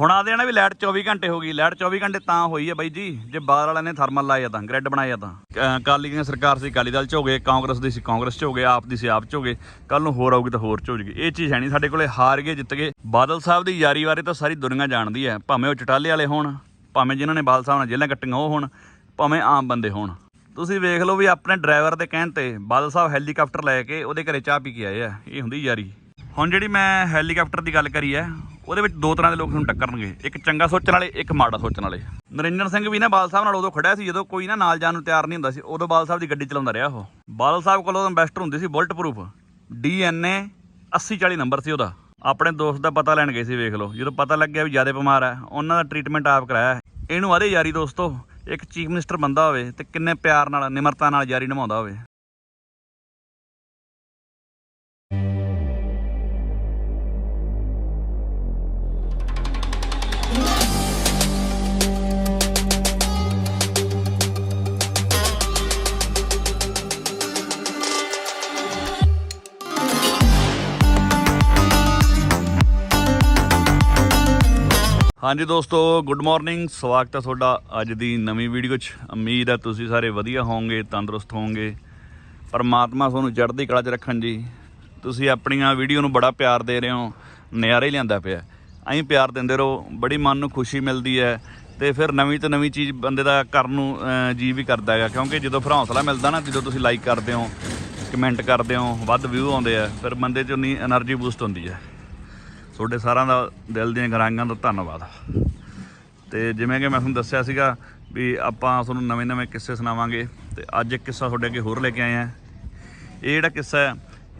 ਹੁਣ ਆ ਨਾ ਵੀ ਲਾਈਟ 24 ਘੰਟੇ ਹੋ ਗਈ, ਲਾਈਟ 24 ਘੰਟੇ ਤਾਂ ਹੋਈ ਹੈ ਬਾਈ ਜੀ, ਜੇ ਬਾਦਲ ਵਾਲਿਆਂ ਨੇ ਥਰਮਲ ਲਾਇਆ ਤਾਂ ਗ੍ਰਿਡ ਬਣਾਇਆ ਤਾਂ। ਅਕਾਲੀ ਦੀ ਸਰਕਾਰ ਸੀ, ਅਕਾਲੀ ਦਲ ਚ ਹੋ ਗਏ, ਕਾਂਗਰਸ ਦੀ ਸੀ, ਕਾਂਗਰਸ ਚ ਹੋ ਗਏ, ਆਪ ਦੀ ਸੀ, ਆਪ ਚ ਹੋ ਗਏ ਕੱਲ ਨੂੰ ਹੋਰ ਆਊਗੀ ਤਾਂ ਹੋਰ ਚ ਹੋ ਜੂਗੀ। ਇਹ ਚੀਜ਼ ਹੈ ਨਹੀਂ, ਸਾਡੇ ਕੋਲੇ ਹਾਰ ਗਏ, ਜਿੱਤ ਗਏ। ਬਾਦਲ ਸਾਹਿਬ ਦੀ ਯਾਰੀ ਬਾਰੇ ਤਾਂ ਸਾਰੀ ਦੁਨੀਆ ਜਾਣਦੀ ਹੈ, ਭਾਵੇਂ ਉਹ ਚਟਾਲੇ ਵਾਲੇ ਹੋਣ, ਭਾਵੇਂ ਜਿਨ੍ਹਾਂ ਨੇ ਬਾਦਲ ਸਾਹਿਬ ਨਾਲ ਜੇਲ੍ਹਾਂ ਕੱਟੀਆਂ, ਉਹ ਹੋਣ, ਭਾਵੇਂ ਆਮ ਬੰਦੇ ਹੋਣ। ਤੁਸੀਂ ਵੇਖ ਲਓ ਵੀ ਆਪਣੇ ਡਰਾਈਵਰ ਦੇ ਕਹਿਣ ਤੇ ਬਾਦਲ ਸਾਹਿਬ ਹੈਲੀਕਾਪਟਰ ਲੈ ਕੇ ਉਹਦੇ ਘਰੇ ਚਾਹ ਪੀ ਕੇ ਆਏ ਆ, ਇਹ ਹੁੰਦੀ ਯਾਰੀ। ਹੁਣ ਜਿਹੜੀ ਮੈਂ ਹੈਲੀਕਾਪਟਰ ਦੀ ਗੱਲ ਕਰੀ ਹੈ ਉਹਦੇ ਵਿੱਚ ਦੋ ਤਰ੍ਹਾਂ ਦੇ ਲੋਕ ਤੁਹਾਨੂੰ ਟੱਕਰਨਗੇ। ਇੱਕ ਚੰਗਾ ਸੋਚਣ ਵਾਲੇ, ਇੱਕ ਮਾੜਾ ਸੋਚਣ ਵਾਲੇ। ਨਰਿੰਦਰ ਸਿੰਘ ਵੀ ਨਾ ਬਾਦਲ ਸਾਹਿਬ ਨਾਲ ਉਦੋਂ ਖੜਿਆ ਸੀ, ਜਦੋਂ ਕੋਈ ਨਾ ਨਾਲ ਜਾਣ ਨੂੰ ਤਿਆਰ ਨਹੀਂ ਹੁੰਦਾ ਸੀ, ਉਦੋਂ ਬਾਦਲ ਸਾਹਿਬ ਦੀ ਗੱਡੀ ਚਲਾਉਂਦਾ ਰਿਹਾ ਉਹ। ਬਾਦਲ ਸਾਹਿਬ ਕੋਲ ਉਦੋਂ ਬੈਸਟ ਹੁੰਦੀ ਸੀ ਬੁਲਟ ਪ੍ਰੂਫ ਡੀਐਨਏ 80 40 ਨੰਬਰ ਸੀ ਉਹਦਾ। ਆਪਣੇ ਦੋਸਤ ਦਾ ਪਤਾ ਲੈਣ ਗਏ ਸੀ, ਵੇਖ ਲਓ। ਜਦੋਂ ਪਤਾ ਲੱਗਿਆ ਵੀ ਜ਼ਿਆਦਾ ਬਿਮਾਰ ਹੈ, ਉਹਨਾਂ ਦਾ ਟ੍ਰੀਟਮੈਂਟ ਆਪ ਕਰਾਇਆ ਇਹਨੂੰ ਆਦੇ ਯਾਰੀ ਦੋਸਤੋ, ਇੱਕ ਚੀਫ ਮਿਨਿਸਟਰ ਬੰਦਾ ਹੋਵੇ ਤੇ ਕਿੰਨੇ ਪਿਆਰ ਨਾਲ, ਨਿਮਰਤਾ ਨਾਲ ਯਾਰੀ ਨਿਭਾਉਂਦਾ ਹੋਵੇ। ਹਾਂਜੀ ਦੋਸਤੋ ਗੁੱਡ ਮਾਰਨਿੰਗ ਸਵਾਗਤ ਹੈ ਤੁਹਾਡਾ ਅੱਜ ਦੀ ਨਵੀਂ ਵੀਡੀਓ 'ਚ। ਉਮੀਦ ਹੈ ਤੁਸੀਂ ਸਾਰੇ ਵਧੀਆ ਹੋਵੋਗੇ, ਤੰਦਰੁਸਤ ਹੋਵੋਗੇ। ਪਰਮਾਤਮਾ ਤੁਹਾਨੂੰ ਚੜ੍ਹਦੀ ਕਲਾ 'ਚ ਰੱਖਣ ਜੀ। ਤੁਸੀਂ ਆਪਣੀਆਂ ਵੀਡੀਓ ਨੂੰ ਬੜਾ ਪਿਆਰ ਦੇ ਰਹੇ ਹੋ, ਨਿਆਰੇ ਲਿਆਂਦਾ ਪਿਆ। ਐਂ ਪਿਆਰ ਦਿੰਦੇ ਰਹੋ, ਬੜੀ ਮਨ ਨੂੰ ਖੁਸ਼ੀ ਮਿਲਦੀ ਹੈ ਤੇ ਫਿਰ ਨਵੀਂ ਤੋਂ ਨਵੀਂ ਚੀਜ਼ ਬੰਦੇ ਦਾ ਕਰਨ ਨੂੰ ਜੀ ਵੀ ਕਰਦਾ ਹੈਗਾ। ਕਿਉਂਕਿ ਜਦੋਂ ਫਿਰ ਹੌਸਲਾ ਮਿਲਦਾ ਨਾ, ਜਦੋਂ ਤੁਸੀਂ ਲਾਈਕ ਕਰਦੇ ਹੋ ਕਮੈਂਟ ਕਰਦੇ ਹੋ, ਵੱਧ ਵਿਊ ਆਉਂਦੇ ਆ, ਫਿਰ ਬੰਦੇ 'ਚ ਉਨੀ એનર્ਜੀ ਬੂਸਟ ਹੁੰਦੀ ਹੈ। ਤੁਹਾਡੇ ਸਾਰਿਆਂ ਦਾ ਦਿਲ ਦੀਆਂ ਗਰਾਂਗਾਂ ਦਾ ਧੰਨਵਾਦ। ਤੇ ਜਿਵੇਂ ਕਿ ਮੈਂ ਤੁਹਾਨੂੰ ਦੱਸਿਆ ਸੀਗਾ ਵੀ ਆਪਾਂ ਤੁਹਾਨੂੰ ਨਵੇਂ-ਨਵੇਂ ਕਿੱਸੇ ਸੁਣਾਵਾਂਗੇ ਤੇ ਅੱਜ ਇੱਕ ਕਿੱਸਾ ਤੁਹਾਡੇ ਅੱਗੇ ਹੋਰ ਲੈ ਕੇ ਆਏ ਆ ਇਹ ਜਿਹੜਾ ਕਿੱਸਾ ਹੈ,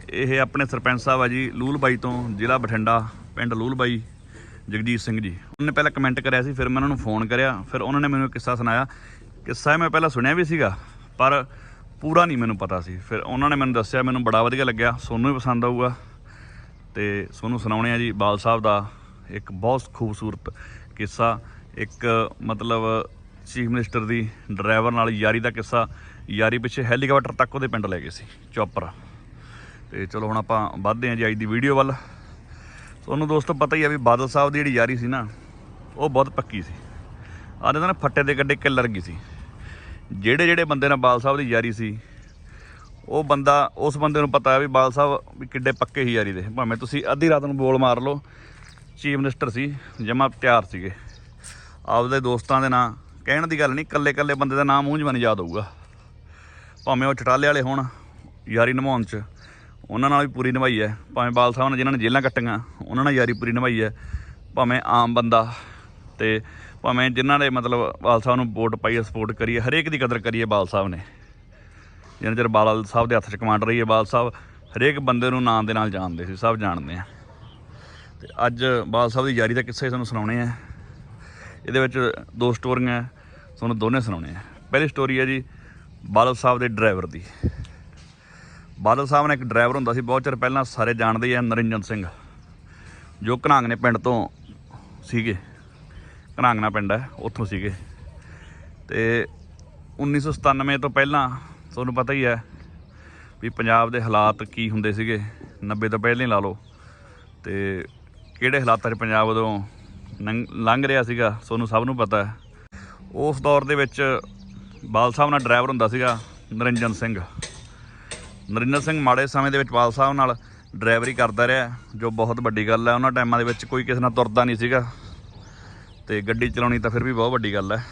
ਇਹ ਆਪਣੇ ਸਰਪੰਚ ਸਾਹਿਬ ਆ ਜੀ, ਲੂਲਬਾਈ ਤੋਂ ਜ਼ਿਲ੍ਹਾ ਬਠਿੰਡਾ, ਪਿੰਡ ਲੂਲਬਾਈ, ਜਗਜੀਤ ਸਿੰਘ ਜੀ। ਉਹਨੇ ਪਹਿਲਾਂ ਕਮੈਂਟ ਕਰਿਆ ਸੀ, ਫਿਰ ਮੈਂ ਉਹਨਾਂ ਨੂੰ ਫੋਨ ਕਰਿਆ, ਫਿਰ ਉਹਨਾਂ ਨੇ ਮੈਨੂੰ ਕਿੱਸਾ ਸੁਣਾਇਆ। ਕਿੱਸਾ ਮੈਂ ਪਹਿਲਾਂ ਸੁਣਿਆ ਵੀ ਸੀਗਾ, ਪਰ ਪੂਰਾ ਨਹੀਂ ਮੈਨੂੰ ਪਤਾ ਸੀ। ਫਿਰ ਉਹਨਾਂ ਨੇ ਮੈਨੂੰ ਦੱਸਿਆ, ਮੈਨੂੰ ਬੜਾ ਵਧੀਆ ਲੱਗਿਆ, ਸੋਨੂੰ ਵੀ ਪਸੰਦ ਆਊਗਾ। ਤੇ ਤੁਹਾਨੂੰ ਸੁਣਾਉਣੇ ਆ ਜੀ, ਬਾਲ ਸਾਹਿਬ ਦਾ ਇੱਕ ਬਹੁਤ ਖੂਬਸੂਰਤ ਕਿੱਸਾ, ਇੱਕ ਮਤਲਬ ਚੀਫ ਮਿਨਿਸਟਰ ਦੀ ਡਰਾਈਵਰ ਨਾਲ ਯਾਰੀ ਦਾ ਕਿੱਸਾ, ਯਾਰੀ ਪਿੱਛੇ ਹੈਲੀਕਾਪਟਰ ਤੱਕ ਉਹਦੇ ਪਿੰਡ ਲੈ ਗਏ ਸੀ, ਚੌਪਰ। ਤੇ ਚਲੋ ਹੁਣ ਆਪਾਂ ਵੱਧਦੇ ਹਾਂ ਜੀ ਅੱਜ ਦੀ ਵੀਡੀਓ ਵੱਲ। ਤੁਹਾਨੂੰ ਦੋਸਤੋ ਪਤਾ ਹੀ ਆ ਵੀ ਬਾਦਲ ਸਾਹਿਬ ਦੀ ਜਿਹੜੀ ਯਾਰੀ ਸੀ ਨਾ, ਉਹ ਬਹੁਤ ਪੱਕੀ ਸੀ। ਆਦੇ ਨਾ, ਫੱਟੇ ਦੇ ਗੱਡੇ ਕਿੱਲਰ ਗਈ ਸੀ। ਜਿਹੜੇ ਜਿਹੜੇ ਬੰਦੇ ਨਾਲ ਬਾਦਲ ਸਾਹਿਬ ਦੀ ਯਾਰੀ ਸੀ ਉਹ ਬੰਦਾ, ਉਸ ਬੰਦੇ ਨੂੰ ਪਤਾ ਹੈ ਵੀ ਬਾਲ ਸਾਹਿਬ ਵੀ ਕਿੱਡੇ ਪੱਕੇ ਹੀ ਯਾਰੀ ਦੇ। ਭਾਵੇਂ ਤੁਸੀਂ ਅੱਧੀ ਰਾਤ ਨੂੰ ਬੋਲ ਮਾਰ ਲਓ, ਚੀਫ ਮਿਨਿਸਟਰ ਸੀ, ਜਮਾ ਤਿਆਰ ਸੀਗੇ। ਆਪਦੇ ਦੋਸਤਾਂ ਦੇ ਨਾਂ, ਕਹਿਣ ਦੀ ਗੱਲ ਨਹੀਂ ਕੱਲੇ ਕੱਲੇ ਬੰਦੇ ਦਾ ਨਾਮ ਮੂੰਹ ਜਵਾਨੀ ਯਾਦ ਹੋਊਗਾ। ਭਾਵੇਂ ਉਹ ਚਟਾਲੇ ਵਾਲੇ ਹੋਣ, ਯਾਰੀ ਨਿਭਾਉਣ ਚ, ਉਹਨਾਂ ਨਾਲ ਵੀ ਪੂਰੀ ਨਿਭਾਈ ਹੈ। ਭਾਵੇਂ ਬਾਲ ਸਾਹਿਬ ਨੇ ਜਿਨ੍ਹਾਂ ਨੇ ਜੇਲ੍ਹਾਂ ਕੱਟੀਆਂ, ਉਹਨਾਂ ਨਾਲ ਯਾਰੀ ਪੂਰੀ ਨਿਭਾਈ ਹੈ। ਭਾਵੇਂ ਆਮ ਬੰਦਾ ਤੇ ਭਾਵੇਂ ਜਿਨ੍ਹਾਂ ਨੇ ਮਤਲਬ ਬਾਲ ਸਾਹਿਬ ਨੂੰ ਵੋਟ ਪਾਈ ਸਪੋਰਟ ਕਰੀਏ ਹਰੇਕ ਦੀ ਕਦਰ ਕਰੀਏ ਬਾਲ ਸਾਹਿਬ ਨੇ। ਜਿੰਨਾ ਚਿਰ ਬਾਦਲ ਸਾਹਿਬ ਦੇ ਹੱਥ 'ਚ ਕਮਾਂਡ ਰਹੀ ਹੈ ਬਾਲ ਸਾਹਿਬ ਹਰੇਕ ਬੰਦੇ ਨੂੰ ਨਾਂ ਦੇ ਨਾਲ ਜਾਣਦੇ ਸੀ, ਸਭ ਜਾਣਦੇ ਆ। ਤੇ ਅੱਜ ਬਾਲ ਸਾਹਿਬ ਦੀ ਯਾਰੀ ਦਾ ਕਿੱਸਾ ਹੀ ਤੁਹਾਨੂੰ ਸੁਣਾਉਣੇ ਆ? ਇਹਦੇ ਵਿੱਚ ਦੋ ਸਟੋਰੀਆਂ ਤੁਹਾਨੂੰ ਦੋਨੇ ਸੁਣਾਉਣੇ ਆ। ਪਹਿਲੀ ਸਟੋਰੀ ਹੈ ਜੀ ਬਾਦਲ ਸਾਹਿਬ ਦੇ ਡਰਾਈਵਰ ਦੀ। ਬਾਦਲ ਸਾਹਿਬ ਨੇ ਇੱਕ ਡਰਾਈਵਰ ਹੁੰਦਾ ਸੀ, ਬਹੁਤ ਚਿਰ ਪਹਿਲਾਂ ਸਾਰੇ ਜਾਣਦੇ ਆ ਨਰਿੰਜਨ ਸਿੰਘ, ਜੋ ਘਨਾਂਗ ਪਿੰਡ ਤੋਂ ਸੀਗੇ। ਘਨਾਂਗਣਾ ਪਿੰਡ ਹੈ, ਉੱਥੋਂ ਸੀਗੇ। ਤੇ 1997 ਤੋਂ ਪਹਿਲਾਂ ਤੁਹਾਨੂੰ ਪਤਾ ਹੀ ਹੈ ਵੀ ਪੰਜਾਬ ਦੇ ਹਾਲਾਤ ਕੀ ਹੁੰਦੇ ਸੀਗੇ। 90 ਤੋਂ ਪਹਿਲਾਂ ਹੀ ਲਾ ਲਓ। ਤੇ ਕਿਹੜੇ ਹਾਲਾਤਾਂ 'ਚ ਪੰਜਾਬ ਉਦੋਂ ਨੰਗ- ਲੰਘ ਰਿਹਾ ਸੀਗਾ, ਤੁਹਾਨੂੰ ਸਭ ਨੂੰ ਪਤਾ ਹੈ। ਉਸ ਦੌਰ ਦੇ ਵਿੱਚ ਬਾਲ ਸਾਹਿਬ ਨਾਲ ਡਰਾਈਵਰ ਹੁੰਦਾ ਸੀਗਾ, ਨਰਿੰਜਨ ਸਿੰਘ। ਨਰਿੰਦਰ ਸਿੰਘ ਮਾੜੇ ਸਮੇਂ ਦੇ ਵਿੱਚ ਬਾਲ ਸਾਹਿਬ ਨਾਲ ਡਰਾਈਵਰੀ ਕਰਦਾ ਰਿਹਾ, ਜੋ ਬਹੁਤ ਵੱਡੀ ਗੱਲ ਹੈ। ਉਹਨਾਂ ਟਾਈਮਾਂ ਦੇ ਵਿੱਚ ਕੋਈ ਕਿਸੇ ਨਾਲ ਤੁਰਦਾ ਨਹੀਂ ਸੀਗਾ। ਤੇ ਗੱਡੀ ਚਲਾਉਣੀ ਤਾਂ ਫਿਰ ਵੀ ਬਹੁਤ ਵੱਡੀ ਗੱਲ ਹੈ।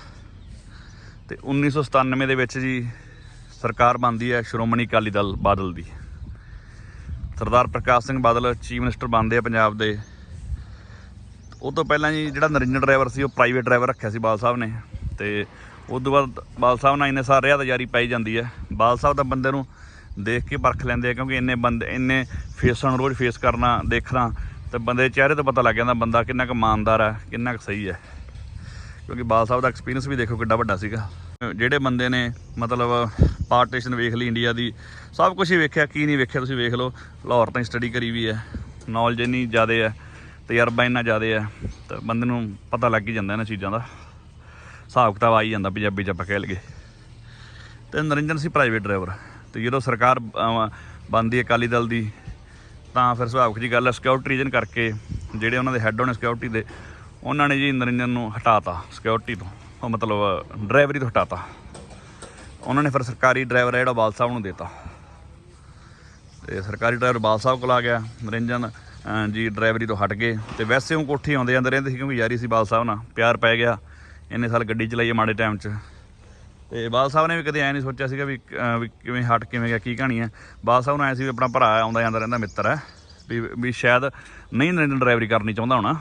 ਤੇ 1997 ਦੇ ਵਿੱਚ ਜੀ ਸਰਕਾਰ ਬਣਦੀ ਹੈ ਸ਼੍ਰੋਮਣੀ ਅਕਾਲੀ ਦਲ ਬਾਦਲ ਦੀ। ਸਰਦਾਰ ਪ੍ਰਕਾਸ਼ ਸਿੰਘ ਬਾਦਲ ਚੀਫ ਮਿਨਿਸਟਰ ਬਣਦੇ ਆ ਪੰਜਾਬ ਦੇ। ਉਹ ਤੋਂ ਪਹਿਲਾਂ ਜੀ ਜਿਹੜਾ ਨਰਿੰਜਨ ਡਰਾਈਵਰ ਸੀ, ਉਹ ਪ੍ਰਾਈਵੇਟ ਡਰਾਈਵਰ ਰੱਖਿਆ ਸੀ ਬਾਲ ਸਾਹਿਬ ਨੇ। ਤੇ ਉਸ ਤੋਂ ਬਾਅਦ ਬਾਲ ਸਾਹਿਬ ਨਾਲ ਇੰਨੇ ਸਾਰੇ ਰਿਹਾ ਤਾਂ ਯਾਰੀ ਪਾਈ ਜਾਂਦੀ ਹੈ। ਬਾਲ ਸਾਹਿਬ ਦਾ ਬੰਦੇ ਨੂੰ ਦੇਖ ਕੇ ਪਰਖ ਲੈਂਦੇ ਆ, ਕਿਉਂਕਿ ਇੰਨੇ ਬੰਦੇ, ਇੰਨੇ ਫੇਸਾਂ ਨੂੰ ਰੋਜ਼ ਫੇਸ ਕਰਨਾ, ਦੇਖਣਾ, ਤੇ ਬੰਦੇ ਦੇ ਚਿਹਰੇ ਤੋਂ ਪਤਾ ਲੱਗ ਜਾਂਦਾ ਬੰਦਾ ਕਿੰਨਾ ਕੁ ਇਮਾਨਦਾਰ ਹੈ, ਕਿੰਨਾ ਕੁ ਸਹੀ ਹੈ। ਕਿਉਂਕਿ ਬਾਲ ਸਾਹਿਬ ਦਾ ਐਕਸਪੀਰੀਅੰਸ ਵੀ ਦੇਖੋ ਕਿੱਡਾ ਵੱਡਾ ਸੀਗਾ। ਜਿਹੜੇ ਬੰਦੇ ਨੇ ਮਤਲਬ ਪਾਰਟੀਸ਼ਨ ਵੇਖ ਲਈ ਇੰਡੀਆ ਦੀ, ਸਭ ਕੁਝ ਹੀ ਵੇਖਿਆ, ਕੀ ਨਹੀਂ ਵੇਖਿਆ ਤੁਸੀਂ ਵੇਖ ਲਓ। ਲਾਹੌਰ ਤਾਂ ਸਟੱਡੀ ਕਰੀ ਵੀ ਹੈ। ਨੌਲੇਜ ਇੰਨੀ ਜ਼ਿਆਦਾ ਹੈ, ਤਜਰਬਾ ਇੰਨਾ ਜ਼ਿਆਦਾ ਹੈ, ਤਾਂ ਬੰਦੇ ਨੂੰ ਪਤਾ ਲੱਗ ਹੀ ਜਾਂਦਾ ਇਹਨਾਂ ਚੀਜ਼ਾਂ ਦਾ। ਹਿਸਾਬ ਕਿਤਾਬ ਆ ਹੀ ਜਾਂਦਾ ਪੰਜਾਬੀ ਚ ਆਪਾਂ ਕਹਿ ਲਈਏ। ਤੇ ਨਰਿੰਜਨ ਸੀ ਪ੍ਰਾਈਵੇਟ ਡਰਾਈਵਰ ਤੇ ਜਦੋਂ ਸਰਕਾਰ ਬੰਦੀ ਅਕਾਲੀ ਦਲ ਦੀ, ਤਾਂ ਫਿਰ ਸੁਭਾਵਿਕ ਜੀ ਗੱਲ ਹੈ ਸਿਕਿਉਰਿਟੀ ਰੀਜਨ ਕਰਕੇ ਜਿਹੜੇ ਉਹਨਾਂ ਦੇ ਹੈੱਡ ਹੋਣੇ ਸਿਕਿਉਰਿਟੀ ਦੇ, ਉਹਨਾਂ ਨੇ ਜੀ ਨਰਿੰਜਨ ਨੂੰ ਹਟਾਤਾ ਸਿਕਿਉਰਿਟੀ ਤੋਂ। ਉਹ ਮਤਲਬ ਡਰਾਈਵਰੀ ਤੋਂ ਹਟਾਤਾ। ਉਹਨਾਂ ਨੇ ਫਿਰ ਸਰਕਾਰੀ ਡਰਾਈਵਰ ਹੈ ਜਿਹੜਾ ਬਾਲ ਸਾਹਿਬ ਨੂੰ ਦਿੱਤਾ। ਤੇ ਸਰਕਾਰੀ ਡਰਾਈਵਰ ਬਾਲ ਸਾਹਿਬ ਕੋਲ ਆ ਗਿਆ, ਨਰਿੰਜਨ ਜੀ ਡਰਾਈਵਰੀ ਤੋਂ ਹਟ ਗਏ। ਤੇ ਵੈਸੇ ਉਹ ਕੋਠੀ ਆਉਂਦੇ ਜਾਂਦੇ ਰਹਿੰਦੇ ਸੀ ਕਿਉਂਕਿ ਯਾਰੀ ਸੀ ਬਾਲ ਸਾਹਿਬ ਨਾਲ, ਪਿਆਰ ਪੈ ਗਿਆ। ਇੰਨੇ ਸਾਲ ਗੱਡੀ ਚਲਾਈਏ ਮਾੜੇ ਟਾਈਮ 'ਚ। ਤੇ ਬਾਲ ਸਾਹਿਬ ਨੇ ਵੀ ਕਦੇ ਐ ਨਹੀਂ ਸੋਚਿਆ ਸੀਗਾ ਵੀ ਵੀ ਕਿਵੇਂ ਹਟ, ਕਿਵੇਂ ਗਿਆ ਕੀ ਕਹਾਣੀ ਹੈ ਬਾਲ ਸਾਹਿਬ ਨੂੰ ਐ ਸੀ ਵੀ ਆਪਣਾ ਭਰਾ ਆਉਂਦਾ ਜਾਂਦਾ ਰਹਿੰਦਾ, ਮਿੱਤਰ ਹੈ। ਵੀ ਵੀ ਸ਼ਾਇਦ ਨਹੀਂ ਨਰਿੰਜਨ ਡਰਾਈਵਰੀ ਕਰਨੀ ਚਾਹੁੰਦਾ ਹੋਣਾ।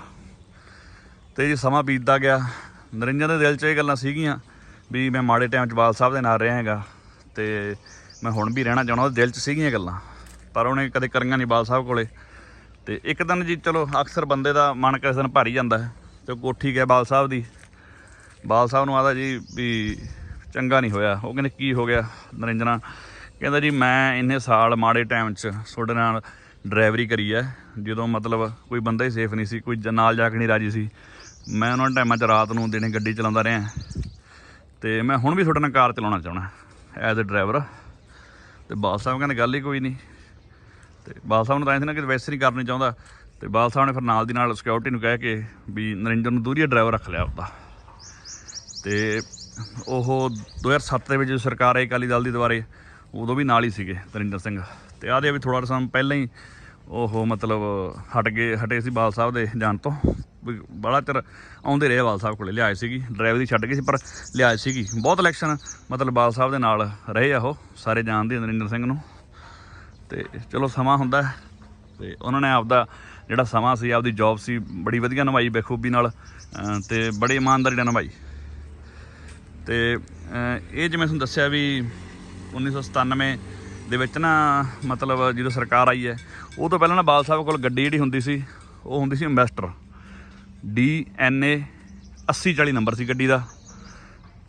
ਤੇ ਜੀ ਸਮਾਂ ਬੀਤਦਾ ਗਿਆ। ਨਰਿੰਜਨ ਦੇ ਦਿਲ 'ਚ ਇਹ ਗੱਲਾਂ ਸੀਗੀਆਂ ਵੀ ਮੈਂ ਮਾੜੇ ਟਾਈਮ 'ਚ ਬਾਲ ਸਾਹਿਬ ਦੇ ਨਾਲ ਰਿਹਾ ਹੈਗਾ ਤੇ ਮੈਂ ਹੁਣ ਵੀ ਰਹਿਣਾ ਚਾਹੁੰਦਾ, ਉਹਦੇ ਦਿਲ 'ਚ ਸੀਗੀਆਂ ਗੱਲਾਂ, ਪਰ ਉਹਨੇ ਕਦੇ ਕਰੀਆਂ ਨਹੀਂ ਬਾਲ ਸਾਹਿਬ ਕੋਲੇ। ਤੇ ਇੱਕ ਦਿਨ ਜੀ ਚਲੋ ਅਕਸਰ ਬੰਦੇ ਦਾ ਮਨ ਕਿਸੇ ਦਿਨ ਭਰ ਜਾਂਦਾ ਹੈ, ਤੇ ਕੋਠੀ ਗਿਆ ਬਾਲ ਸਾਹਿਬ ਦੀ। ਬਾਲ ਸਾਹਿਬ ਨੂੰ ਆਦਾ ਜੀ ਵੀ ਚੰਗਾ ਨਹੀਂ ਹੋਇਆ, ਉਹ ਕਹਿੰਦੇ ਕੀ ਹੋ ਗਿਆ ਨਰਿੰਜਨਾ ਕਹਿੰਦਾ ਜੀ ਮੈਂ ਇੰਨੇ ਸਾਲ ਮਾੜੇ ਟਾਈਮ 'ਚ ਤੁਹਾਡੇ ਨਾਲ ਡਰਾਈਵਰੀ ਕਰੀ ਹੈ, ਜਦੋਂ ਮਤਲਬ ਕੋਈ ਬੰਦਾ ਹੀ ਸੇਫ ਨਹੀਂ ਸੀ, ਕੋਈ ਜ- ਨਾਲ ਜਾ ਕੇ ਨਹੀਂ ਰਾਜੀ ਸੀ। ਮੈਂ ਉਹਨਾਂ ਟਾਈਮਾਂ 'ਚ ਰਾਤ ਨੂੰ ਦਿਨੇ ਗੱਡੀ ਚਲਾਉਂਦਾ ਰਿਹਾ। ਤੇ ਮੈਂ ਹੁਣ ਵੀ ਤੁਹਾਡੇ ਨਾਲ ਕਾਰ ਚਲਾਉਣਾ ਚਾਹਣਾ ਐਜ਼ ਅ ਡਰਾਈਵਰ ਤੇ ਬਾਲ ਸਾਹਿਬ ਕਹਿੰਦੇ ਗੱਲ ਹੀ ਕੋਈ ਨਹੀਂ। ਤੇ ਬਾਲ ਸਾਹਿਬ ਨੂੰ ਤਾਂ ਐਂ ਸੀ ਨਾ ਕਿ ਵੈਸੇ ਨਹੀਂ ਕਰਨੀ ਚਾਹੁੰਦਾ। ਤੇ ਬਾਲ ਸਾਹਿਬ ਨੇ ਫਿਰ ਨਾਲ ਦੀ ਨਾਲ ਸਿਕਿਉਰਿਟੀ ਨੂੰ ਕਹਿ ਕੇ ਵੀ ਨਰਿੰਦਰ ਨੂੰ ਦੂਰੀਆ ਡਰਾਈਵਰ ਰੱਖ ਲਿਆ ਆਪਦਾ। ਤੇ ਉਹ 2007 ਦੇ ਵਿੱਚ ਸਰਕਾਰ ਆਈ ਅਕਾਲੀ ਦਲ ਦੀ ਦੁਆਰੇ ਉਦੋਂ ਵੀ ਨਾਲ ਹੀ ਸੀਗੇ ਨਰਿੰਦਰ ਸਿੰਘ। ਤੇ ਆਦੇ ਵੀ ਥੋੜਾ ਸਮਾਂ ਪਹਿਲਾਂ ਹੀ ਉਹ ਮਤਲਬ ਹਟ ਗਏ, ਹਟੇ ਸੀ ਬਾਲ ਸਾਹਿਬ ਦੇ ਜਾਣ ਤੋਂ। ਵੀ ਬੜਾ ਚਿਰ ਆਉਂਦੇ ਰਹੇ ਬਾਲ ਸਾਹਿਬ ਕੋਲੇ, ਲਿਆਏ ਸੀਗੀ ਡਰਾਈਵਰ ਦੀ ਛੱਡ ਗਈ ਸੀ, ਪਰ ਲਿਆਏ ਸੀਗੀ। ਬਹੁਤ ਇਲੈਕਸ਼ਨ ਮਤਲਬ ਬਾਲ ਸਾਹਿਬ ਦੇ ਨਾਲ ਰਹੇ ਆ ਉਹ, ਸਾਰੇ ਜਾਣਦੇ ਨਰਿੰਦਰ ਸਿੰਘ ਨੂੰ। ਤੇ ਚਲੋ ਸਮਾਂ ਹੁੰਦਾ ਹੈ, ਤੇ ਉਹਨਾਂ ਨੇ ਆਪਦਾ ਜਿਹੜਾ ਸਮਾਂ ਸੀ, ਆਪਦੀ ਜੌਬ ਸੀ, ਬੜੀ ਵਧੀਆ ਨਿਭਾਈ ਬੇਖੂਬੀ ਨਾਲ, ਅਹ, ਤੇ ਬੜੀ ਇਮਾਨਦਾਰੀ ਨਾਲ ਨਿਭਾਈ। ਤੇ ਇਹ ਜਿਵੇਂ ਤੁਹਾਨੂੰ ਦੱਸਿਆ ਵੀ 1997 ਦੇ ਵਿੱਚ ਨਾ ਮਤਲਬ ਜਦੋਂ ਸਰਕਾਰ ਆਈ ਹੈ, ਉਹ ਤੋਂ ਪਹਿਲਾਂ ਨਾ ਬਾਲ ਸਾਹਿਬ ਕੋਲ ਗੱਡੀ ਜਿਹੜੀ ਹੁੰਦੀ ਸੀ, ਉਹ ਹੁੰਦੀ ਸੀ investor D N A 8040 number ਸੀ ਗੱਡੀ ਦਾ।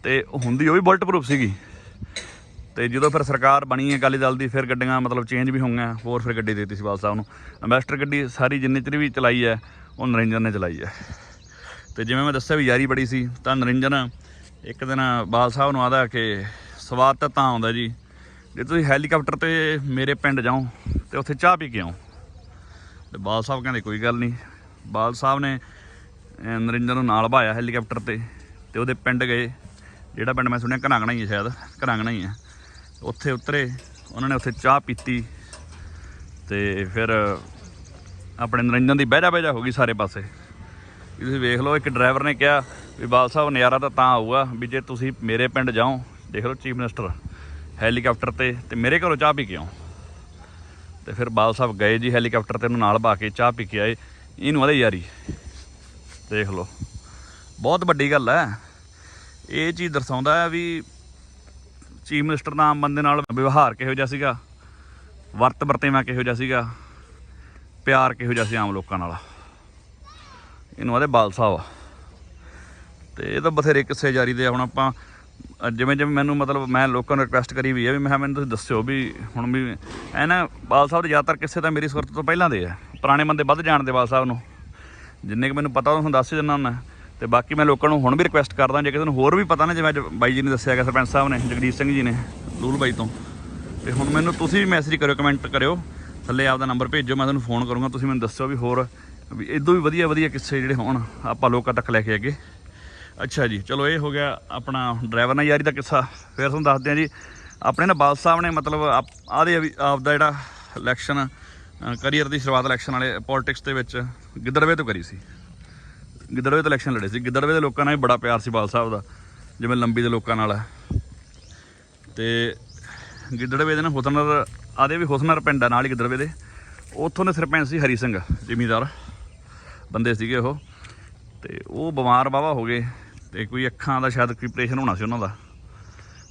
ਤੇ ਹੁੰਦੀ ਉਹ ਵੀ ਬੁਲਟ ਪ੍ਰੂਫ ਸੀਗੀ। ਤੇ ਜਦੋਂ ਫਿਰ ਸਰਕਾਰ ਬਣੀ ਹੈ ਅਕਾਲੀ ਦਲ ਦੀ, ਫਿਰ ਗੱਡੀਆਂ ਮਤਲਬ ਚੇਂਜ ਵੀ ਹੋਈਆਂ, ਹੋਰ ਫਿਰ ਗੱਡੀ ਦੇ ਦਿੱਤੀ ਸੀ ਬਾਲ ਸਾਹਿਬ ਨੂੰ। ਅੰਬੈਸਟਰ ਗੱਡੀ ਸਾਰੀ ਜਿੰਨੇ ਚਿਰ ਵੀ ਚਲਾਈ ਹੈ, ਉਹ ਨਰਿੰਜਨ ਨੇ ਚਲਾਈ ਹੈ। ਤੇ ਜਿਵੇਂ ਮੈਂ ਦੱਸਿਆ ਵੀ ਯਾਰੀ ਬੜੀ ਸੀ, ਤਾਂ ਨਰਿੰਜਨ ਇੱਕ ਦਿਨ ਬਾਲ ਸਾਹਿਬ ਨੂੰ ਆਦਾ ਕਿ ਸਵਾਦ ਤਾਂ ਆਉਂਦਾ ਜੀ। ਜੇ ਤੁਸੀਂ ਹੈਲੀਕਾਪਟਰ ਤੇ ਮੇਰੇ ਪਿੰਡ ਜਾਓ ਤੇ ਉੱਥੇ ਚਾਹ ਪੀ ਕੇ ਆਓ। ਤੇ ਬਾਲ ਸਾਹਿਬ ਕਹਿੰਦੇ ਕੋਈ ਗੱਲ ਨਹੀਂ। ਬਾਲ ਸਾਹਿਬ ਨੇ ਅਹ, ਨਰਿੰਜਨ ਨੂੰ ਨਾਲ ਭਾਇਆ ਹੈਲੀਕਾਪਟਰ ਤੇ ਤੇ ਉਹਦੇ ਪਿੰਡ ਗਏ। ਜਿਹੜਾ ਪਿੰਡ ਮੈਂ ਸੁਣਿਆ ਘਰਾਂਗਣਾ ਹੀ ਹੈ ਸ਼ਾਇਦ ਘਰਾਂਗਣਾ ਹੀ ਹੈ। ਉੱਥੇ ਉਤਰੇ ਉਹਨਾਂ ਨੇ ਉੱਥੇ ਚਾਹ ਪੀਤੀ ਤੇ ਫਿਰ ਆਪਣੇ ਨਰਿੰਜਨ ਦੀ ਬਹਿਜਾ ਬਹਿਜਾ ਹੋ ਗਈ ਸਾਰੇ ਪਾਸੇ। ਵੀ ਤੁਸੀਂ ਵੇਖ ਲਓ ਇੱਕ ਡਰਾਈਵਰ ਨੇ ਕਿਹਾ ਵੀ ਬਾਲ ਸਾਹਿਬ ਨਜ਼ਾਰਾ ਤਾਂ ਤਾਂ ਆਊਗਾ ਵੀ ਜੇ ਤੁਸੀਂ ਮੇਰੇ ਪਿੰਡ ਜਾਓ ਦੇਖ ਲਓ ਚੀਫ ਮਿਨਿਸਟਰ। ਹੈਲੀਕਾਪਟਰ ਤੇ ਤੇ ਮੇਰੇ ਘਰੋਂ ਚਾਹ ਪੀ ਕੇ ਆਓ ਤੇ ਫਿਰ ਬਾਲ ਸਾਹਿਬ ਗਏ ਜੀ ਹੈਲੀਕਾਪਟਰ ਤੇ ਉਹਨੂੰ ਨਾਲ ਪਾ ਕੇ ਚਾਹ ਪੀ ਕੇ ਆਏ। ਇਹਨੂੰ ਆਦੇ ਯਾਰੀ। ਦੇਖ ਲਓ। ਬਹੁਤ ਵੱਡੀ ਗੱਲ ਹੈ। ਇਹ ਚੀਜ਼ ਦਰਸਾਉਂਦਾ ਹੈ ਵੀ ਚੀਫ ਮਿਨਿਸਟਰ ਦਾ ਆਮ ਬੰਦੇ ਨਾਲ ਵਿਵਹਾਰ ਕਿਹੋ ਜਿਹਾ ਸੀਗਾ, ਵਰਤ ਵਰਤੇਵਾ ਕਿਹੋ ਜਿਹਾ ਸੀਗਾ, ਪਿਆਰ ਕਿਹੋ ਜਿਹਾ ਸੀ ਆਮ ਲੋਕਾਂ ਨਾਲ। ਇਹਨੂੰ ਆਦੇ ਬਾਲ ਸਾਹਿਬ। ਤੇ ਇਹ ਤਾਂ ਬਥੇਰੇ ਕਿੱਸੇ ਜਾਰੀ ਦੇ ਆ। ਹੁਣ ਆਪਾਂ ਜਿਵੇਂ ਜਿਵੇਂ ਮੈਨੂੰ ਮਤਲਬ ਮੈਂ ਲੋਕਾਂ ਨੂੰ ਰਿਕੁਐਸਟ ਕਰੀ ਵੀ ਹੈ ਵੀ, ਮੈਂ ਕਿਹਾ ਮੈਨੂੰ ਤੁਸੀਂ ਦੱਸਿਓ ਵੀ ਹੁਣ ਵੀ ਐ ਨਾ, ਬਾਲ ਸਾਹਿਬ ਦੇ ਜ਼ਿਆਦਾਤਰ ਕਿੱਸੇ ਤਾਂ ਮੇਰੀ ਸੁਰਤ ਤੋਂ ਪਹਿਲਾਂ ਦੇ ਆ। ਪੁਰਾਣੇ ਬੰਦੇ ਵੱਧ ਜਾਣਦੇ ਬਾਲ ਸਾਹਿਬ ਨੂੰ। ਜਿੰਨੇ ਕਿ ਮੈਨੂੰ ਪਤਾ ਤੁਹਾਨੂੰ ਦੱਸ ਹੀ ਦਿੰਦਾ ਹੁੰਦਾ। ਤੇ ਬਾਕੀ ਮੈਂ ਲੋਕਾਂ ਨੂੰ ਹੁਣ ਵੀ ਰਿਕੁਐਸਟ ਕਰਦਾ, ਜੇ ਕਿਸੇ ਨੂੰ ਹੋਰ ਵੀ ਪਤਾ ਨਾ, ਜਿਵੇਂ ਅੱਜ ਬਾਈ ਜੀ ਨੇ ਦੱਸਿਆ ਗਿਆ ਸਰਪੰਚ ਸਾਹਿਬ ਨੇ, ਜਗਦੀਸ਼ ਸਿੰਘ ਜੀ ਨੇ, ਲੂਲ ਬਾਈ ਤੋਂ। ਤੇ ਹੁਣ ਮੈਨੂੰ ਤੁਸੀਂ ਵੀ ਮੈਸੇਜ ਕਰਿਓ ਕਮੈਂਟ ਕਰਿਓ। ਥੱਲੇ ਆਪਦਾ ਨੰਬਰ ਭੇਜੋ, ਮੈਂ ਤੁਹਾਨੂੰ ਫੋਨ ਕਰੂੰਗਾ, ਤੁਸੀਂ ਮੈਨੂੰ ਦੱਸਿਓ ਵੀ ਹੋਰ ਵੀ ਇਦੋਂ ਵੀ ਵਧੀਆ ਵਧੀਆ ਕਿੱਸੇ ਜਿਹੜੇ ਹੋਣ, ਆਪਾਂ ਲੋਕਾਂ ਤੱਕ ਲੈ ਕੇ ਅੱਗੇ ਅੱਛਾ ਜੀ, ਚਲੋ ਇਹ ਹੋ ਗਿਆ ਆਪਣਾ ਡਰਾਈਵਰ ਨਾਲ ਯਾਰੀ ਦਾ ਕਿੱਸਾ। ਫਿਰ ਤੁਹਾਨੂੰ ਦੱਸਦੇ ਹਾਂ ਜੀ, ਆਪਣੇ ਨਾ ਬਾਲ ਸਾਹਿਬ ਨੇ ਮਤਲਬ ਆਪ- ਆਦੇ ਵੀ ਆਪਦਾ ਜਿਹੜਾ ਇਲੈਕਸ਼ਨ ਕਰੀਅਰ ਦੀ ਸ਼ੁਰੂਆਤ ਇਲੈਕਸ਼ਨ ਵਾਲੇ ਪੋਲਿਟਿਕਸ ਦੇ ਵਿੱਚ ਗਿੱਦੜਵੇ ਤੋਂ ਕਰੀ ਸੀ। ਗਿੱਦੜਵੇ ਤੋਂ ਇਲੈਕਸ਼ਨ ਲੜੇ ਸੀ। ਗਿੱਦੜਵੇ ਦੇ ਲੋਕਾਂ ਨਾਲ ਵੀ ਬੜਾ ਪਿਆਰ ਸੀ ਬਾਲ ਸਾਹਿਬ ਦਾ, ਜਿਵੇਂ ਲੰਬੀ ਦੇ ਲੋਕਾਂ ਨਾਲ। ਹੈ ਤੇ ਗਿੱਦੜਵੇ ਦੇ ਨਾ ਹੁਸਨਰ, ਆਦੇ ਵੀ ਹੁਸਨਰ ਪਿੰਡ ਆ ਨਾਲ ਹੀ ਗਿੱਦੜਵੇ ਦੇ। ਉੱਥੋਂ ਦੇ ਸਰਪੰਚ ਸੀ ਹਰੀ ਸਿੰਘ, ਜ਼ਿਮੀਦਾਰ, ਬੰਦੇ ਸੀਗੇ ਉਹ। ਤੇ ਉਹ ਬਿਮਾਰ ਵਾਵਾ ਹੋ ਗਏ। ਤੇ ਕੋਈ ਅੱਖਾਂ ਦਾ ਸ਼ਾਇਦ ਕੋਈ ਆਪਰੇਸ਼ਨ ਹੋਣਾ ਸੀ ਉਹਨਾਂ ਦਾ।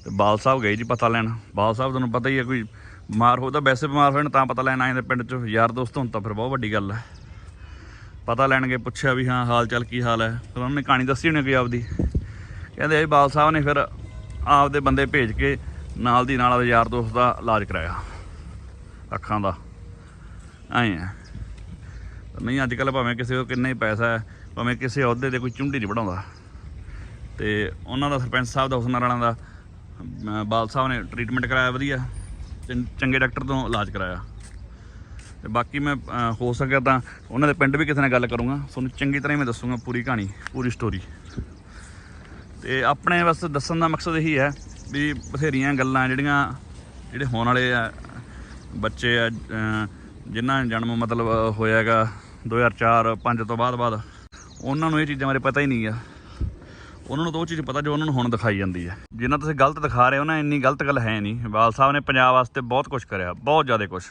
ਤੇ ਬਾਲ ਸਾਹਿਬ ਗਏ ਜੀ ਪਤਾ ਲੈਣ। ਬਾਲ ਸਾਹਿਬ ਤੁਹਾਨੂੰ ਪਤਾ ਹੀ ਹੈ ਕੋਈ ਬਿਮਾਰ ਹੋ ਤਾਂ ਵੈਸੇ ਬਿਮਾਰ ਹੋਣ ਤਾਂ ਪਤਾ ਲੈਣ ਆਏ ਨੇ ਪਿੰਡ 'ਚ। ਯਾਰ ਦੋਸਤ ਹੁਣ ਤਾਂ ਫਿਰ ਬਹੁਤ ਵੱਡੀ ਗੱਲ ਹੈ। ਪਤਾ ਲੈਣਗੇ, ਪੁੱਛਿਆ ਵੀ ਹਾਂ, ਹਾਲ ਚਾਲ ਕੀ ਹਾਲ ਹੈ। ਫਿਰ ਉਹਨਾਂ ਨੇ ਕਹਾਣੀ ਦੱਸੀ ਹੋਣੀ ਕੋਈ ਆਪਦੀ। ਕਹਿੰਦੇ ਇਹ ਬਾਲ ਸਾਹਿਬ ਨੇ ਫਿਰ ਆਪਦੇ ਬੰਦੇ ਭੇਜ ਕੇ ਨਾਲ ਦੀ ਨਾਲ ਆਪਦੇ ਯਾਰ ਦੋਸਤ ਦਾ ਇਲਾਜ ਕਰਾਇਆ। ਅੱਖਾਂ ਦਾ। ਐਂ ਆ ਨਹੀਂ, ਅੱਜ ਕੱਲ ਭਾਵੇਂ ਕਿਸੇ ਕੋਲ ਕਿੰਨਾ ਹੀ ਪੈਸਾ ਹੈ, ਭਾਵੇਂ ਕਿਸੇ ਅਹੁਦੇ ਤੇ ਕੋਈ ਚੁੰਡੀ ਨਹੀਂ ਵੜਾਉਂਦਾ ਤੇ ਉਹਨਾਂ ਦਾ ਸਰਪੰਚ ਸਾਹਿਬ ਦਾ, ਹੁਸਨ ਵਾਲਿਆਂ ਦਾ ਬਾਲ ਸਾਹਿਬ ਨੇ ਟ੍ਰੀਟਮੈਂਟ ਕਰਾਇਆ ਵਧੀਆ ਚੰ- ਚੰਗੇ ਡਾਕਟਰ ਤੋਂ ਇਲਾਜ ਕਰਾਇਆ। ਤੇ ਬਾਕੀ ਮੈਂ ਹੋ ਸਕਿਆ ਤਾਂ ਉਹਨਾਂ ਦੇ ਪਿੰਡ ਵੀ ਕਿਸੇ ਨਾਲ ਗੱਲ ਕਰੂੰਗਾ, ਤੁਹਾਨੂੰ ਚੰਗੀ ਤਰ੍ਹਾਂ ਹੀ ਮੈਂ ਦੱਸੂੰਗਾ ਪੂਰੀ ਕਹਾਣੀ, ਪੂਰੀ ਸਟੋਰੀ ਤੇ ਆਪਣੇ ਬਸ ਦੱਸਣ ਦਾ ਮਕਸਦ ਇਹੀ ਹੈ ਵੀ ਬਥੇਰੀਆਂ ਗੱਲਾਂ ਜਿਹੜੀਆਂ, ਜਿਹੜੇ ਹੋਣ ਵਾਲੇ ਆ, ਬੱਚੇ ਆ ਜਿਨ੍ਹਾਂ ਜਨਮ ਮਤਲਬ ਹੋਇਆ ਹੈਗਾ 2004 5 ਤੋਂ ਬਾਅਦ ਬਾਅਦ, ਉਹਨਾਂ ਨੂੰ ਇਹ ਚੀਜ਼ਾਂ ਬਾਰੇ ਪਤਾ ਹੀ ਨਹੀਂ ਆ। ਉਹਨਾਂ ਨੂੰ ਤਾਂ ਉਹ ਚੀਜ਼ ਪਤਾ ਜੋ ਉਹਨਾਂ ਨੂੰ ਹੁਣ ਦਿਖਾਈ ਜਾਂਦੀ ਹੈ। ਜਿੰਨਾ ਤੁਸੀਂ ਗਲਤ ਦਿਖਾ ਰਹੇ ਹੋ ਨਾ, ਇੰਨੀ ਗਲਤ ਗੱਲ ਹੈ ਨਹੀਂ। ਬਾਲ ਸਾਹਿਬ ਨੇ ਪੰਜਾਬ ਵਾਸਤੇ ਬਹੁਤ ਕੁਝ ਕਰਿਆ, ਬਹੁਤ ਜ਼ਿਆਦਾ ਕੁਝ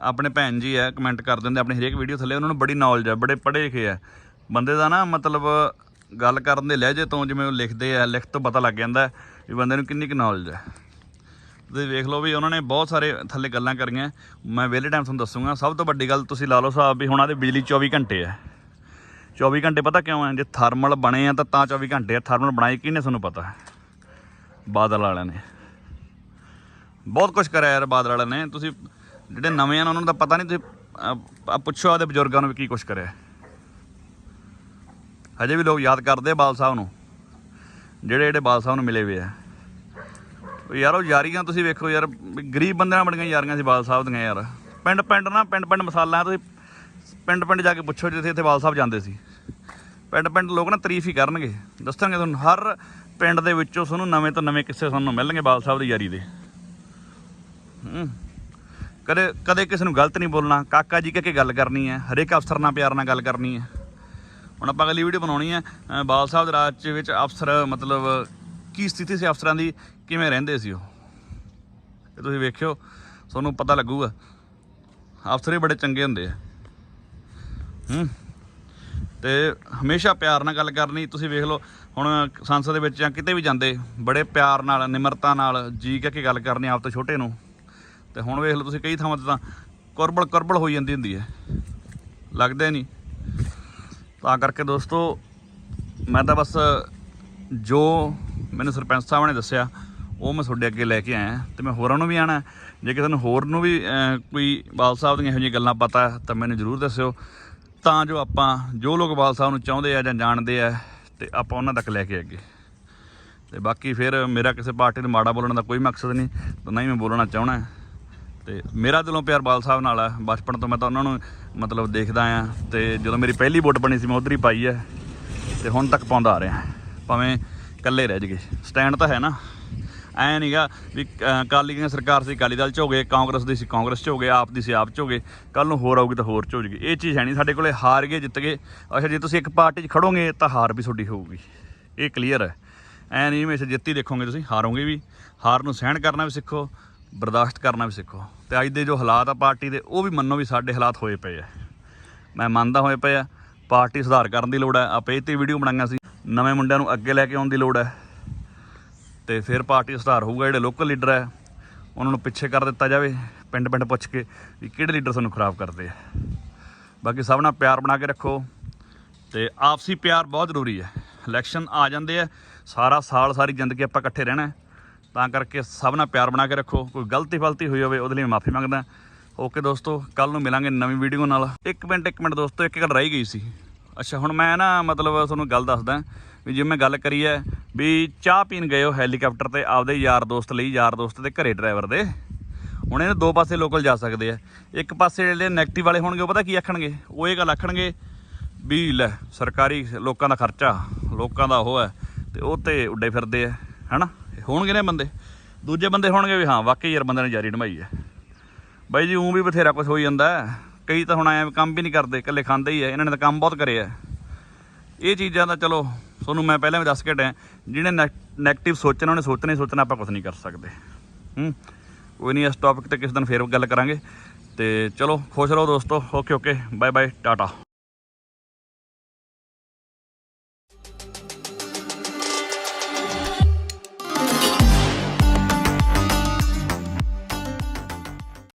ਆਪਣੇ ਭੈਣ ਜੀ ਹੈ ਕਮੈਂਟ ਕਰ ਦਿੰਦੇ ਆਪਣੀ ਹਰੇਕ ਵੀਡੀਓ ਥੱਲੇ, ਉਹਨਾਂ ਨੂੰ ਬੜੀ ਨੌਲੇਜ ਹੈ, ਬੜੇ ਪੜ੍ਹੇ ਲਿਖੇ ਹੈ। ਬੰਦੇ ਦਾ ਨਾ ਮਤਲਬ ਗੱਲ ਕਰਨ ਦੇ ਲਹਿਜੇ ਤੋਂ ਜਿਵੇਂ ਉਹ ਲਿਖਦੇ ਆ ਲਿਖਤ ਤੋਂ ਪਤਾ ਲੱਗ ਜਾਂਦਾ ਵੀ ਬੰਦੇ ਨੂੰ ਕਿੰਨੀ ਕੁ ਨੌਲੇਜ ਹੈ। ਤੁਸੀਂ ਵੇਖ ਲਓ ਵੀ ਉਹਨਾਂ ਨੇ ਬਹੁਤ ਸਾਰੇ ਥੱਲੇ ਗੱਲਾਂ ਕਰੀਆਂ। ਮੈਂ ਵਿਹਲੇ ਟਾਈਮ ਤੁਹਾਨੂੰ ਦੱਸੂਗਾ, ਸਭ ਤੋਂ ਵੱਡੀ ਗੱਲ ਤੁਸੀਂ ਲਾ ਲਓ ਸਾਹਿਬ ਵੀ ਹੁਣ ਆਦੇ ਬਿਜਲੀ 24 ਘੰਟੇ ਹੈ। 24 ਘੰਟੇ ਪਤਾ ਕਿਉਂ ਹੈ? ਜੇ ਥਰਮਲ ਬਣੇ ਆ ਤਾਂ ਤਾਂ 24 ਘੰਟੇ ਆ। ਥਰਮਲ ਬਣਾਏ ਕਿਹਨੇ ਤੁਹਾਨੂੰ ਪਤਾ ਬਾਦਲ ਵਾਲਿਆਂ ਨੇ। ਬਹੁਤ ਕੁਝ ਕਰਿਆ ਯਾਰ ਬਾਦਲ ਵਾਲਿਆਂ ਨੇ। ਤੁਸੀਂ ਜਿਹੜੇ ਨਵੇਂ ਆ ਉਹਨਾਂ ਨੂੰ ਤਾਂ ਪਤਾ ਨਹੀਂ, ਤੁਸੀਂ ਪੁੱਛੋ ਆਦੇ ਬਜ਼ੁਰਗਾਂ ਨੂੰ ਵੀ ਕੀ ਕੁਝ ਕਰਿਆ ਹਜੇ ਵੀ ਲੋਕ ਯਾਦ ਕਰਦੇ ਆ ਬਾਲ ਸਾਹਿਬ ਨੂੰ। ਜਿਹੜੇ ਜਿਹੜੇ ਬਾਲ ਸਾਹਿਬ ਨੂੰ ਮਿਲੇ ਹੋਏ ਆ। ਯਾਰ, ਉਹ ਯਾਰੀਆਂ ਤੁਸੀਂ ਵੇਖੋ ਯਾਰ ਗਰੀਬ ਬੰਦਿਆਂ ਨਾਲ ਬਣੀਆਂ ਯਾਰੀਆਂ ਸੀ ਬਾਲ ਸਾਹਿਬ ਦੀਆਂ ਯਾਰ। ਪਿੰਡ ਪਿੰਡ ਨਾ, ਪਿੰਡ ਪਿੰਡ ਮਸਾਲਾ ਤੁਸੀਂ ਪਿੰਡ ਪਿੰਡ ਜਾ ਕੇ ਪੁੱਛੋ, ਜਿੱਥੇ ਇੱਥੇ ਬਾਲ ਸਾਹਿਬ ਜਾਂਦੇ ਸੀ। ਪਿੰਡ ਪਿੰਡ ਲੋਕ ਨਾ ਤਾਰੀਫ ਹੀ ਕਰਨਗੇ। ਦੱਸਣਗੇ ਤੁਹਾਨੂੰ, ਹਰ ਪਿੰਡ ਦੇ ਵਿੱਚੋਂ ਤੁਹਾਨੂੰ ਨਵੇਂ ਤੋਂ ਨਵੇਂ ਕਿੱਸੇ ਤੁਹਾਨੂੰ ਮਿਲਣਗੇ ਬਾਲ ਸਾਹਿਬ ਦੀ ਯਾਰੀ ਦੇ। ਹੂੰ। ਕਦੇ ਕਦੇ ਕਿਸੇ ਨੂੰ ਗਲਤ ਨਹੀਂ ਬੋਲਣਾ। ਕਾਕਾ ਜੀ ਕਹਿ ਕੇ ਗੱਲ ਕਰਨੀ ਹੈ, ਹਰੇਕ ਅਫਸਰ ਨਾਲ ਪਿਆਰ ਨਾਲ ਗੱਲ ਕਰਨੀ ਹੈ। ਹੁਣ ਆਪਾਂ ਅਗਲੀ ਵੀਡੀਓ ਬਣਾਉਣੀ ਹੈ ਬਾਲ ਸਾਹਿਬ ਦੇ ਰਾਜ ਵਿੱਚ ਅਫਸਰ, ਮਤਲਬ ਕੀ ਸਥਿਤੀ ਸੀ ਅਫਸਰਾਂ ਦੀ, ਕਿਵੇਂ ਰਹਿੰਦੇ ਸੀ ਉਹ? ਇਹ ਤੁਸੀਂ ਵੇਖਿਓ, ਤੁਹਾਨੂੰ ਪਤਾ ਲੱਗੂਗਾ। ਅਫਸਰ ਹੀ ਬੜੇ ਚੰਗੇ ਹੁੰਦੇ ਆ। ਹੂੰ। ਤੇ ਹਮੇਸ਼ਾ ਪਿਆਰ ਨਾਲ ਗੱਲ ਕਰਨੀ, ਤੁਸੀਂ ਵੇਖ ਲਓ, ਹੁਣ ਸੰਸਦ ਦੇ ਵਿੱਚ ਜਾਂ ਕਿਤੇ ਵੀ ਜਾਂਦੇ, ਬੜੇ ਪਿਆਰ ਨਾਲ, ਨਿਮਰਤਾ ਨਾਲ ਜੀ ਕਹਿ ਕੇ ਗੱਲ ਕਰਨੀ ਆਪ ਤੋਂ ਛੋਟੇ ਨੂੰ। ਤੇ ਹੁਣ ਵੇਖ ਲਓ ਤੁਸੀਂ ਕਈ ਥਾਵਾਂ ਤੇ ਤਾਂ ਕੁਰਬਲ ਕੁਰਬਲ ਹੋਈ ਜਾਂਦੀ ਹੁੰਦੀ ਹੈ। ਲੱਗਦਾ ਨਹੀਂ। ਤਾਂ ਕਰਕੇ ਦੋਸਤੋ, ਮੈਂ ਤਾਂ ਬਸ ਜੋ ਮੈਨੂੰ ਸਰਪੰਚ ਸਾਹਿਬ ਨੇ ਦੱਸਿਆ, ਉਹ ਮੈਂ ਤੁਹਾਡੇ ਅੱਗੇ ਲੈ ਕੇ ਆਇਆ। ਤੇ ਮੈਂ ਹੋਰਾਂ ਨੂੰ ਵੀ ਆਣਾ ਜੇ ਕਿਸੇ ਨੂੰ ਹੋਰ ਨੂੰ ਵੀ ਕੋਈ ਬਾਲ ਸਾਹਿਬ ਦੀਆਂ ਇਹੋ ਜਿਹੀਆਂ ਗੱਲਾਂ ਪਤਾ ਤਾਂ ਮੈਨੂੰ ਜ਼ਰੂਰ ਦੱਸਿਓ। ਤਾਂ ਜੋ ਆਪਾਂ ਜੋ ਲੋਕ ਬਾਲ ਸਾਹਿਬ ਨੂੰ ਚਾਹੁੰਦੇ ਆ ਜਾਂ ਜਾਣਦੇ ਆ ਤੇ ਆਪਾਂ ਉਹਨਾਂ ਤੱਕ ਲੈ ਕੇ ਅੱਗੇ ਤੇ ਬਾਕੀ ਫਿਰ ਮੇਰਾ ਕਿਸੇ ਪਾਰਟੀ ਨੂੰ ਮਾੜਾ ਬੋਲਣ ਦਾ ਕੋਈ ਮਕਸਦ ਨਹੀਂ, ਤਾਂ ਨਹੀਂ ਮੈਂ ਬੋਲਣਾ ਚਾਹਣਾ ਤੇ ਮੇਰਾ ਦਿਲੋਂ ਪਿਆਰ ਬਾਲ ਸਾਹਿਬ ਨਾਲ ਹੈ ਬਚਪਨ ਤੋਂ ਮੈਂ ਤਾਂ ਉਹਨਾਂ ਨੂੰ ਮਤਲਬ ਦੇਖਦਾ ਆ ਤੇ ਜਦੋਂ ਮੇਰੀ ਪਹਿਲੀ ਵੋਟ ਬਣੀ ਸੀ, ਮੈਂ ਉਧਰ ਹੀ ਪਾਈ ਹੈ ਤੇ ਹੁਣ ਤੱਕ ਪਾਉਂਦਾ ਆ ਰਿਹਾ। ਭਾਵੇਂ ਇਕੱਲੇ ਰਹਿ ਜਗੇ ਸਟੈਂਡ ਤਾਂ ਹੈ ਨਾ। ਐ ਨਹੀਂਗਾ ਵੀ ਅ, ਅਕਾਲੀ ਦੀਆਂ ਸਰਕਾਰ ਸੀ ਅਕਾਲੀ ਦਲ ਚ ਹੋ ਗਏ ਕਾਂਗਰਸ ਦੀ ਸੀ ਕਾਂਗਰਸ ਚ ਹੋ ਗਏ ਆਪ ਦੀ ਸੀ ਆਪ ਚ ਹੋ ਗਏ ਕੱਲ ਨੂੰ ਹੋਰ ਆਊਗੀ ਤਾਂ ਹੋਰ ਚ ਹੋ ਜੂਗੀ। ਇਹ ਚੀਜ਼ ਹੈ ਨਹੀਂ ਸਾਡੇ ਕੋਲੇ ਹਾਰ ਗਏ ਜਿੱਤ ਗਏ। ਅੱਛਾ ਜੇ ਤੁਸੀਂ ਇੱਕ ਪਾਰਟੀ 'ਚ ਖੜੋਗੇ ਤਾਂ ਹਾਰ ਵੀ ਤੁਹਾਡੀ ਹੋਊਗੀ। ਇਹ ਕਲੀਅਰ ਹੈ। ਐ ਨਹੀਂ ਹਮੇਸ਼ਾ ਜਿੱਤੀ ਦੇਖੋਗੇ ਤੁਸੀਂ ਹਾਰੋਗੇ ਵੀ। ਹਾਰ ਨੂੰ ਸਹਿਣ ਕਰਨਾ ਵੀ ਸਿੱਖੋ ਬਰਦਾਸ਼ਤ ਕਰਨਾ ਵੀ ਸਿੱਖੋ। ਤੇ ਅੱਜ ਦੇ ਜੋ ਹਾਲਾਤ ਆ ਪਾਰਟੀ ਦੇ ਉਹ ਵੀ ਮੰਨੋ ਵੀ ਸਾਡੇ ਹਾਲਾਤ ਹੋਏ ਪਏ ਆ। ਮੈਂ ਮੰਨਦਾ ਹੋਏ ਪਏ ਆ ਪਾਰਟੀ ਸੁਧਾਰ ਕਰਨ ਦੀ ਲੋੜ ਹੈ। ਆਪਾਂ ਇਹ ਤੇ ਵੀਡੀਓ ਬਣਾਈਆਂ ਸੀ। ਨਵੇਂ ਮੁੰਡਿਆਂ ਨੂੰ ਅੱਗੇ ਲੈ ਕੇ ਆਉਣ ਦੀ ਲੋੜ ਹੈ। ਤੇ ਫਿਰ ਪਾਰਟੀ ਸੁਧਾਰ ਹੋਊਗਾ ਜਿਹੜੇ ਲੋਕਲ ਲੀਡਰ ਹੈ, ਉਹਨਾਂ ਨੂੰ ਪਿੱਛੇ ਕਰ ਦਿੱਤਾ ਜਾਵੇ ਪਿੰਡ ਪਿੰਡ ਪੁੱਛ ਕੇ ਵੀ ਕਿਹੜੇ ਲੀਡਰ ਤੁਹਾਨੂੰ ਖਰਾਬ ਕਰਦੇ ਆ। ਬਾਕੀ ਸਭ ਨਾਲ ਪਿਆਰ ਬਣਾ ਕੇ ਰੱਖੋ ਤੇ ਆਪਸੀ ਪਿਆਰ ਬਹੁਤ ਜ਼ਰੂਰੀ ਹੈ। ਇਲੈਕਸ਼ਨ ਆ ਜਾਂਦੇ ਆ, ਸਾਰਾ ਸਾਲ ਸਾਰੀ ਜ਼ਿੰਦਗੀ ਆਪਾਂ ਇਕੱਠੇ ਰਹਿਣਾ ਤਾਂ ਕਰਕੇ ਸਭ ਨਾਲ ਪਿਆਰ ਬਣਾ ਕੇ ਰੱਖੋ। ਕੋਈ ਗਲਤੀ ਫਲਤੀ ਹੋਈ ਹੋਵੇ, ਉਹਦੇ ਲਈ ਮਾਫੀ ਮੰਗਦਾ। ਓਕੇ ਦੋਸਤੋ ਕੱਲ ਨੂੰ ਮਿਲਾਂਗੇ ਨਵੀਂ ਵੀਡੀਓ ਨਾਲ। ਇੱਕ ਮਿੰਟ ਇੱਕ ਮਿੰਟ ਦੋਸਤੋ, ਇੱਕ ਗੱਲ ਰਹਿ ਗਈ ਸੀ। ਅੱਛਾ, ਹੁਣ ਮੈਂ ਨਾ ਮਤਲਬ ਤੁਹਾਨੂੰ ਗੱਲ ਦੱਸਦਾ ਵੀ ਜਿਵੇਂ ਗੱਲ ਕਰੀ ਹੈ ਵੀ ਚਾਹ ਪੀਣ ਗਏ ਹੋ ਹੈਲੀਕਾਪਟਰ ਤੇ ਆਪਦੇ ਯਾਰ ਦੋਸਤ ਲਈ, ਯਾਰ ਦੋਸਤ ਦੇ ਘਰੇ ਡਰਾਈਵਰ ਦੇ, ਹੁਣ ਇਹਨੇ ਦੋ ਪਾਸੇ ਲੋਕਲ ਜਾ ਸਕਦੇ ਆ। ਇੱਕ ਪਾਸੇ ਜਿਹੜੇ 네ਗੇਟਿਵ ਵਾਲੇ ਹੋਣਗੇ, ਉਹ ਪਤਾ ਕੀ ਆਖਣਗੇ? ਉਹ ਇਹ ਗੱਲ ਆਖਣਗੇ ਵੀ ਲੈ, ਸਰਕਾਰੀ ਲੋਕਾਂ ਦਾ ਖਰਚਾ, ਲੋਕਾਂ ਦਾ ਉਹ ਹੈ ਤੇ ਉਹ ਤੇ ਉੱਡੇ ਫਿਰਦੇ ਆ, ਹਨਾ? ਹੋਣਗੇ ਨੇ ਬੰਦੇ। ਦੂਜੇ ਬੰਦੇ ਹੋਣਗੇ ਵੀ ਹਾਂ, ਵਾਕਈ ਯਾਰ ਬੰਦੇ ਨੇ ਜਾਰੀ ਨਿਭਾਈ ਹੈ। ਬਾਈ ਜੀ, ਉਂ ਵੀ ਬਥੇਰਾ ਕੁਝ ਹੋਈ ਜਾਂਦਾ ਕਈ ਤਾਂ ਹੁਣ ਐ ਕੰਮ ਵੀ ਨਹੀਂ ਕਰਦੇ, ਇਕੱਲੇ ਖਾਂਦੇ ਹੀ ਐ ਇਹਨਾਂ ਨੇ ਤਾਂ ਕੰਮ ਬਹੁਤ ਕਰਿਆ ਹੈ। ਇਹ ਚੀਜ਼ਾਂ ਦਾ ਚਲੋ, ਤੁਹਾਨੂੰ ਮੈਂ ਪਹਿਲਾਂ ਵੀ ਦੱਸ ਕੇ ਹਟਿਆ, ਜਿਹਨੇ 네ਗੇਟਿਵ ਸੋਚਣਾ, ਉਹਨੇ ਸੋਚਣਾ ਹੀ ਸੋਚਣਾ, ਆਪਾਂ ਕੁਝ ਨਹੀਂ ਕਰ ਸਕਦੇ। ਹੂੰ? ਕੋਈ ਨਹੀਂ, ਇਸ ਟੌਪਿਕ ਤੇ ਕਿਸੇ ਦਿਨ ਫੇਰ ਗੱਲ ਕਰਾਂਗੇ। ਤੇ ਚਲੋ, ਖੁਸ਼ ਰਹੋ ਦੋਸਤੋ okay okay bye bye tata.